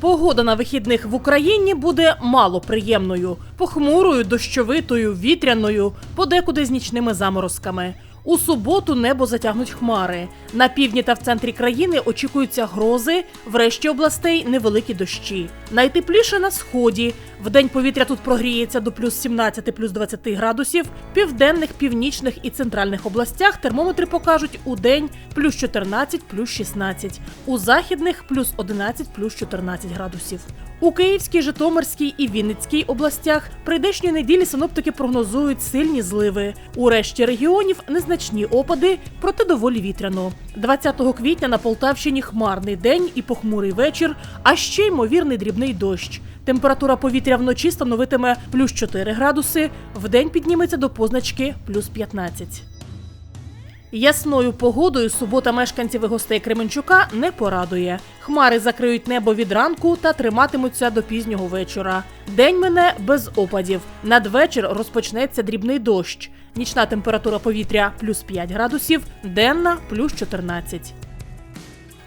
Погода на вихідних в Україні буде мало приємною, похмурою, дощовитою, вітряною, подекуди з нічними заморозками. У суботу небо затягнуть хмари. На півдні та в центрі країни очікуються грози, в решті областей невеликі дощі. Найтепліше на сході. Вдень повітря тут прогріється до плюс 17, плюс 20 градусів. В південних, північних і центральних областях термометри покажуть у день плюс 14, плюс 16. У західних плюс 11, плюс 14 градусів. У Київській, Житомирській і Вінницькій областях прийдешньої неділі синоптики прогнозують сильні зливи. У решті регіонів незначні опади, проте доволі вітряно. 20 квітня на Полтавщині хмарний день і похмурий вечір, а ще ймовірний дрібний дощ. Температура повітря вночі становитиме плюс 4 градуси, вдень підніметься до позначки плюс 15. Ясною погодою субота мешканців і гостей Кременчука не порадує. Хмари закриють небо від ранку та триматимуться до пізнього вечора. День мине без опадів. Надвечір розпочнеться дрібний дощ. Нічна температура повітря плюс 5 градусів, денна плюс 14.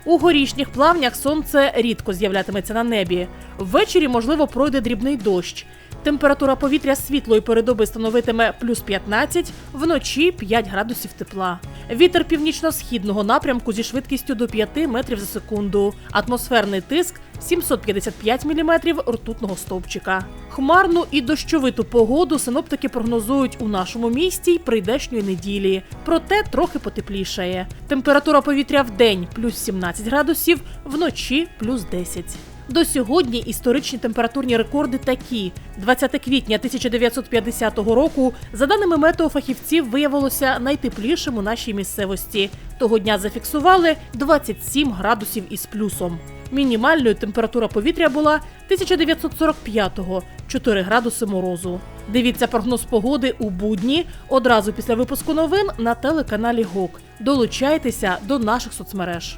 У горішніх плавнях сонце рідко з'являтиметься на небі. Ввечері, можливо, пройде дрібний дощ. Температура повітря світлої передоби становитиме плюс 15, вночі 5 градусів тепла. Вітер північно-східного напрямку зі швидкістю до 5 метрів за секунду. Атмосферний тиск 755 міліметрів ртутного стовпчика. Хмарну і дощовиту погоду синоптики прогнозують у нашому місті й прийдешньої неділі. Проте трохи потеплішає. Температура повітря в день плюс 17 градусів, вночі плюс 10. До сьогодні історичні температурні рекорди такі: 20 квітня 1950 року, за даними метеофахівців, виявилося найтеплішим у нашій місцевості. Того дня зафіксували 27 градусів із плюсом. Мінімальною температура повітря була 1945-го 4 градуси морозу. Дивіться прогноз погоди у будні одразу після випуску новин на телеканалі ГОК. Долучайтеся до наших соцмереж.